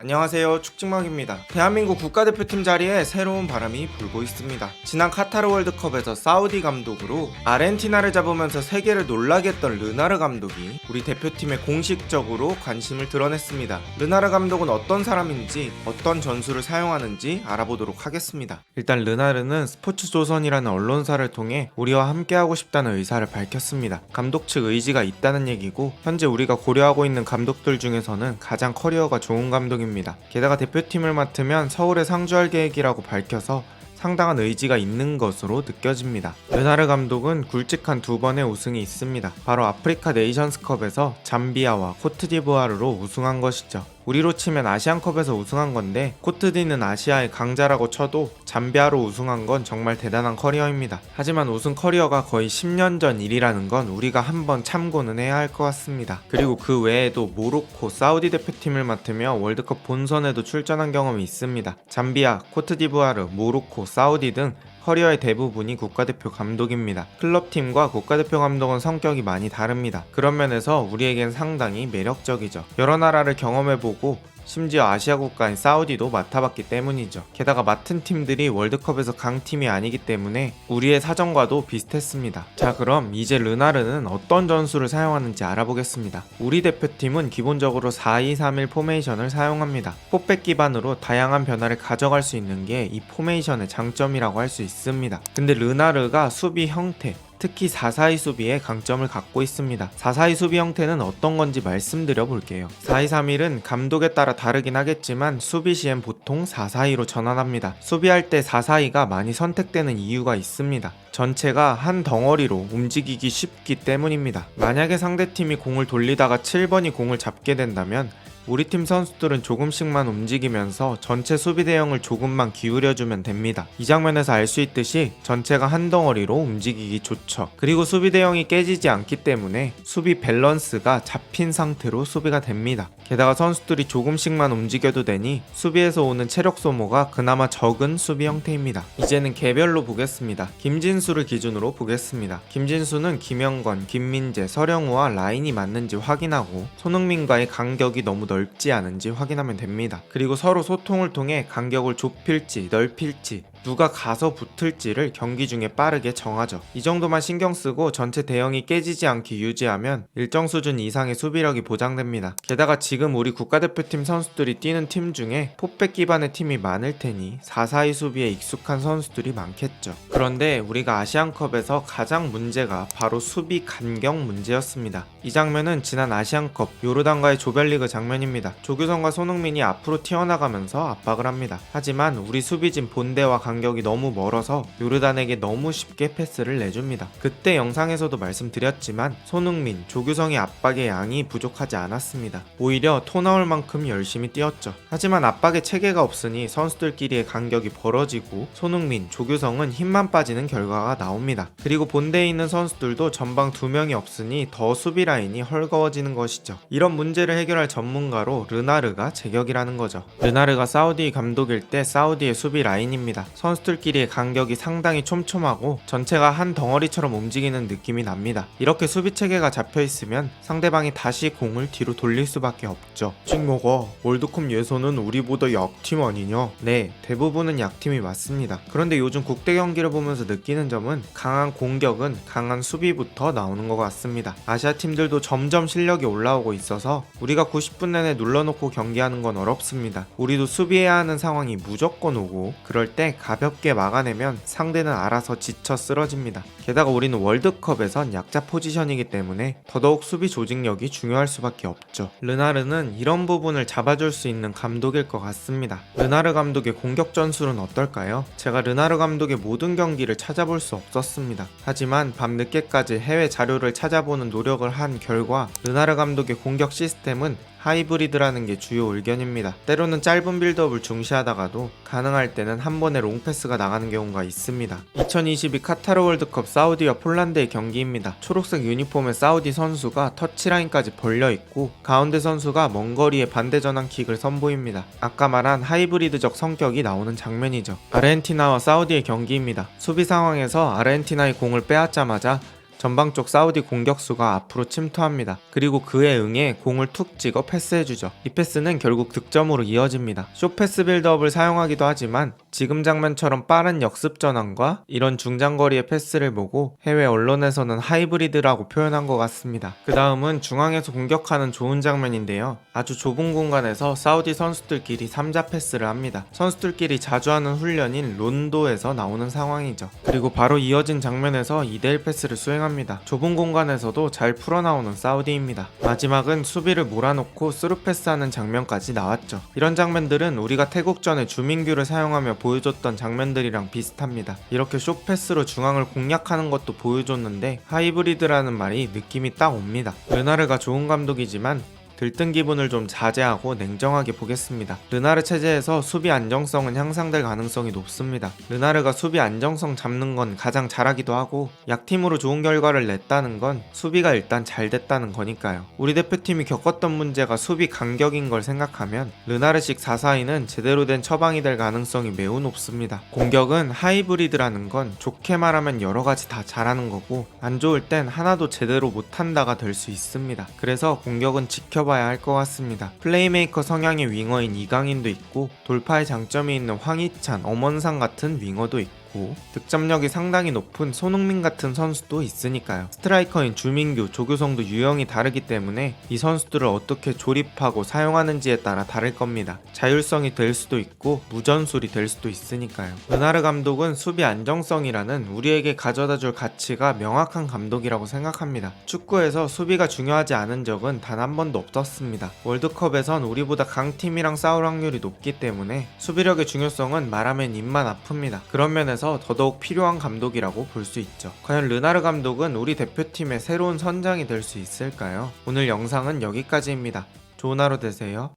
안녕하세요. 축직막입니다. 대한민국 국가대표팀 자리에 새로운 바람이 불고 있습니다. 지난 카타르 월드컵에서 사우디 감독으로 아르헨티나를 잡으면서 세계를 놀라게 했던 르나르 감독이 우리 대표팀에 공식적으로 관심을 드러냈습니다. 르나르 감독은 어떤 사람인지 어떤 전술을 사용하는지 알아보도록 하겠습니다. 일단 르나르는 스포츠조선이라는 언론사를 통해 우리와 함께하고 싶다는 의사를 밝혔습니다. 감독 측 의지가 있다는 얘기고 현재 우리가 고려하고 있는 감독들 중에서는 가장 커리어가 좋은 감독입니다. 게다가 대표팀을 맡으면 서울에 상주할 계획이라고 밝혀서 상당한 의지가 있는 것으로 느껴집니다. 르나르 감독은 굵직한 두 번의 우승이 있습니다. 바로 아프리카 네이션스컵에서 잠비아와 코트디부아르로 우승한 것이죠. 우리로 치면 아시안컵에서 우승한 건데 코트디는 아시아의 강자라고 쳐도 잠비아로 우승한 건 정말 대단한 커리어입니다. 하지만 우승 커리어가 거의 10년 전 일이라는 건 우리가 한번 참고는 해야 할 것 같습니다. 그리고 그 외에도 모로코, 사우디 대표팀을 맡으며 월드컵 본선에도 출전한 경험이 있습니다. 잠비아, 코트디부아르, 모로코, 사우디 등 커리어의 대부분이 국가대표 감독입니다. 클럽팀과 국가대표 감독은 성격이 많이 다릅니다. 그런 면에서 우리에겐 상당히 매력적이죠. 여러 나라를 경험해보고 심지어 아시아 국가인 사우디도 맡아봤기 때문이죠. 게다가 맡은 팀들이 월드컵에서 강팀이 아니기 때문에 우리의 사정과도 비슷했습니다. 자 그럼 이제 르나르는 어떤 전술을 사용하는지 알아보겠습니다. 우리 대표팀은 기본적으로 4-2-3-1 포메이션을 사용합니다. 포백 기반으로 다양한 변화를 가져갈 수 있는 게 이 포메이션의 장점이라고 할 수 있습니다. 근데 르나르가 수비 형태, 특히 4-4-2 수비에 강점을 갖고 있습니다. 4-4-2 수비 형태는 어떤 건지 말씀드려 볼게요. 4-2-3-1은 감독에 따라 다르긴 하겠지만 수비 시엔 보통 4-4-2로 전환합니다. 수비할 때 4-4-2가 많이 선택되는 이유가 있습니다. 전체가 한 덩어리로 움직이기 쉽기 때문입니다. 만약에 상대팀이 공을 돌리다가 7번이 공을 잡게 된다면 우리 팀 선수들은 조금씩만 움직이면서 전체 수비 대형을 조금만 기울여주면 됩니다. 이 장면에서 알 수 있듯이 전체가 한 덩어리로 움직이기 좋죠. 그리고 수비 대형이 깨지지 않기 때문에 수비 밸런스가 잡힌 상태로 수비가 됩니다. 게다가 선수들이 조금씩만 움직여도 되니 수비에서 오는 체력 소모가 그나마 적은 수비 형태입니다. 이제는 개별로 보겠습니다. 김진수를 기준으로 보겠습니다. 김진수는 김영건, 김민재, 서령우와 라인이 맞는지 확인하고 손흥민과의 간격이 너무 넓지 않은지 확인하면 됩니다. 그리고 서로 소통을 통해 간격을 좁힐지 넓힐지 누가 가서 붙을지를 경기 중에 빠르게 정하죠. 이 정도만 신경 쓰고 전체 대형이 깨지지 않게 유지하면 일정 수준 이상의 수비력이 보장됩니다. 게다가 지금 우리 국가대표팀 선수들이 뛰는 팀 중에 포백 기반의 팀이 많을 테니 4-4-2 수비에 익숙한 선수들이 많겠죠. 그런데 우리가 아시안컵에서 가장 문제가 바로 수비 간격 문제였습니다. 이 장면은 지난 아시안컵 요르단과의 조별리그 장면입니다. 조규성과 손흥민이 앞으로 튀어나가면서 압박을 합니다. 하지만 우리 수비진 본대와 간격이 너무 멀어서 요르단에게 너무 쉽게 패스를 내줍니다. 그때 영상에서도 말씀드렸지만 손흥민, 조규성의 압박의 양이 부족하지 않았습니다. 오히려 토 나올 만큼 열심히 뛰었죠. 하지만 압박의 체계가 없으니 선수들끼리의 간격이 벌어지고 손흥민, 조규성은 힘만 빠지는 결과가 나옵니다. 그리고 본대에 있는 선수들도 전방 두 명이 없으니 더 수비 라인이 헐거워지는 것이죠. 이런 문제를 해결할 전문가로 르나르가 제격이라는 거죠. 르나르가 사우디 감독일 때 사우디의 수비 라인입니다. 선수들끼리의 간격이 상당히 촘촘하고 전체가 한 덩어리처럼 움직이는 느낌이 납니다. 이렇게 수비 체계가 잡혀 있으면 상대방이 다시 공을 뒤로 돌릴 수밖에 없죠. 찍모가 월드컵 예선은 우리보다 약팀 아니냐? 네, 대부분은 약팀이 맞습니다. 그런데 요즘 국대 경기를 보면서 느끼는 점은 강한 공격은 강한 수비부터 나오는 것 같습니다. 아시아 팀들도 점점 실력이 올라오고 있어서 우리가 90분 내내 눌러놓고 경기하는 건 어렵습니다. 우리도 수비해야 하는 상황이 무조건 오고 그럴 때 가볍게 막아내면 상대는 알아서 지쳐 쓰러집니다. 게다가 우리는 월드컵에선 약자 포지션이기 때문에 더더욱 수비 조직력이 중요할 수밖에 없죠. 르나르는 이런 부분을 잡아줄 수 있는 감독일 것 같습니다. 르나르 감독의 공격 전술은 어떨까요? 제가 르나르 감독의 모든 경기를 찾아볼 수 없었습니다. 하지만 밤 늦게까지 해외 자료를 찾아보는 노력을 한 결과 르나르 감독의 공격 시스템은 하이브리드라는 게 주요 의견입니다. 때로는 짧은 빌드업을 중시하다가도 가능할 때는 한 번에 롱패스가 나가는 경우가 있습니다. 2022 카타르 월드컵 사우디와 폴란드의 경기입니다. 초록색 유니폼의 사우디 선수가 터치라인까지 벌려 있고 가운데 선수가 먼 거리에 반대 전환 킥을 선보입니다. 아까 말한 하이브리드적 성격이 나오는 장면이죠. 아르헨티나와 사우디의 경기입니다. 수비 상황에서 아르헨티나의 공을 빼앗자마자 전방 쪽 사우디 공격수가 앞으로 침투합니다. 그리고 그에 응해 공을 툭 찍어 패스해주죠. 이 패스는 결국 득점으로 이어집니다. 쇼패스 빌드업을 사용하기도 하지만 지금 장면처럼 빠른 역습 전환과 이런 중장거리의 패스를 보고 해외 언론에서는 하이브리드라고 표현한 것 같습니다. 그 다음은 중앙에서 공격하는 좋은 장면인데요. 아주 좁은 공간에서 사우디 선수들끼리 3자 패스를 합니다. 선수들끼리 자주 하는 훈련인 론도에서 나오는 상황이죠. 그리고 바로 이어진 장면에서 2대1 패스를 수행합니다. 좁은 공간에서도 잘 풀어나오는 사우디입니다. 마지막은 수비를 몰아놓고 스루 패스하는 장면까지 나왔죠. 이런 장면들은 우리가 태국전에 주민규를 사용하며 보여줬던 장면들이랑 비슷합니다. 이렇게 쇼패스로 중앙을 공략하는 것도 보여줬는데 하이브리드라는 말이 느낌이 딱 옵니다. 르나르가 좋은 감독이지만 들뜬 기분을 좀 자제하고 냉정하게 보겠습니다. 르나르 체제에서 수비 안정성은 향상될 가능성이 높습니다. 르나르가 수비 안정성 잡는 건 가장 잘하기도 하고 약팀으로 좋은 결과를 냈다는 건 수비가 일단 잘 됐다는 거니까요. 우리 대표팀이 겪었던 문제가 수비 간격인 걸 생각하면 르나르식 442는 제대로 된 처방이 될 가능성이 매우 높습니다. 공격은 하이브리드라는 건 좋게 말하면 여러 가지 다 잘하는 거고 안 좋을 땐 하나도 제대로 못한다가 될 수 있습니다. 그래서 공격은 지켜봐 야 할 것 같습니다. 플레이메이커 성향의 윙어인 이강인도 있고 돌파의 장점이 있는 황희찬, 엄원상 같은 윙어도 있고 득점력이 상당히 높은 손흥민 같은 선수도 있으니까요. 스트라이커인 주민규, 조규성도 유형이 다르기 때문에 이 선수들을 어떻게 조립하고 사용하는지에 따라 다를 겁니다. 자율성이 될 수도 있고 무전술이 될 수도 있으니까요. 은하르 감독은 수비 안정성이라는 우리에게 가져다 줄 가치가 명확한 감독이라고 생각합니다. 축구에서 수비가 중요하지 않은 적은 단 한 번도 없었습니다. 월드컵에선 우리보다 강팀이랑 싸울 확률이 높기 때문에 수비력의 중요성은 말하면 입만 아픕니다. 그런 면에서 더더욱 필요한 감독이라고 볼 수 있죠. 과연 르나르 감독은 우리 대표팀의 새로운 선장이 될 수 있을까요? 오늘 영상은 여기까지입니다. 좋은 하루 되세요.